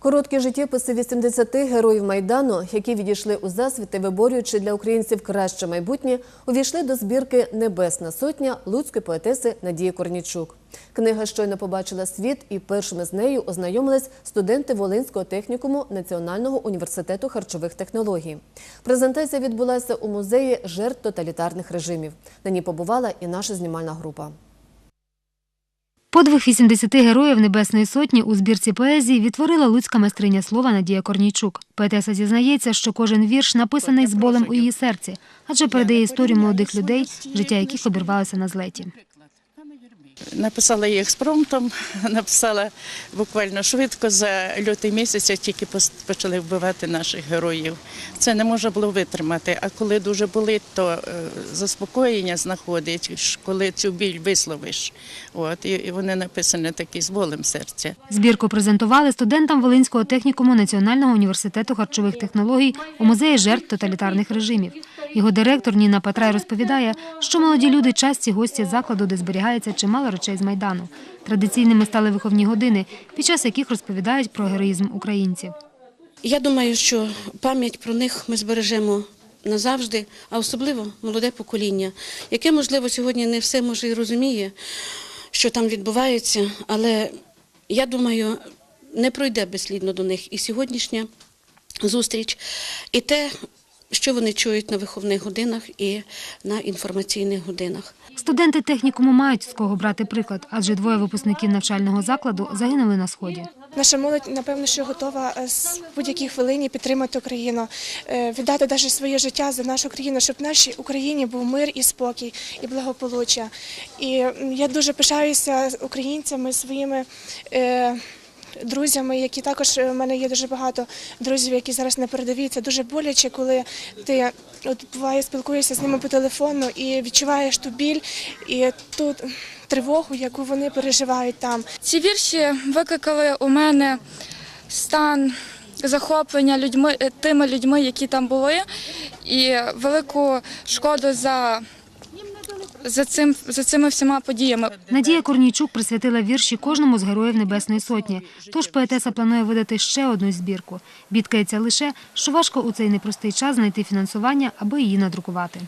Короткі життєписи 80 героїв Майдану, які відійшли у засвіти, виборюючи для українців краще майбутнє, увійшли до збірки Небесна сотня луцької поетеси Надії Корнічук. Книга щойно побачила світ, і першими з нею ознайомились студенти Волинського технікуму Національного університету харчових технологій. Презентація відбулася у музеї жертв тоталітарних режимів. На ній побувала і наша знімальна група. Подвиг 80 героїв Небесної Сотні у збірці поезії відтворила луцька майстриня слова Надія Корнійчук. Поетеса зізнається, що кожен вірш написаний з болем у її серці, адже передає історію молодих людей, життя яких обірвалося на злеті. Написала її експромтом, написала буквально швидко за лютий місяць, тільки почали вбивати наших героїв. Це не можна було витримати. А коли дуже болить, то е, заспокоєння знаходить, коли цю біль висловиш. От і вони написані такі з болем серця. Збірку презентували студентам Волинського технікуму Національного університету харчових технологій у музеї жертв тоталітарних режимів. Його директор Ніна Патрай розповідає, що молоді люди часті гості закладу, де зберігається чимало речей з майдану. Традиційними стали виховні години, під час яких розповідають про героїзм українців. Я думаю, що пам'ять про них ми збережемо назавжди, а особливо молоде покоління, яке, можливо, сьогодні не все може і розуміє, що там відбувається, але я думаю, не пройде безслідно до них і сьогоднішня зустріч, і те, що вони чують на виховних годинах і на інформаційних годинах. Студенти технікуму мають з кого брати приклад, адже двоє випускників навчального закладу загинули на сході. Наша молодь, напевно, що готова е, з будь-якій хвилині підтримати Україну, е, віддати навіть своє життя за нашу країну, щоб в нашій Україні був мир і спокій, і благополуччя. І я дуже пишаюся українцями, своїми. Друзями, які також е, в мене є дуже багато друзів, які зараз на передовій. Це дуже боляче, коли ти от буває спілкуєшся з ними по телефону і відчуваєш ту біль і ту тривогу, яку вони переживають там. Ці вірші викликали у мене стан захоплення людьми, е, тими людьми, які там були, і велику шкоду за, за, цим, за цими всіма подіями. Надія Корнійчук присвятила вірші кожному з героїв Небесної Сотні. Тож поетеса планує видати ще одну збірку. Бідкається лише, що важко у цей непростий час знайти фінансування, аби її надрукувати.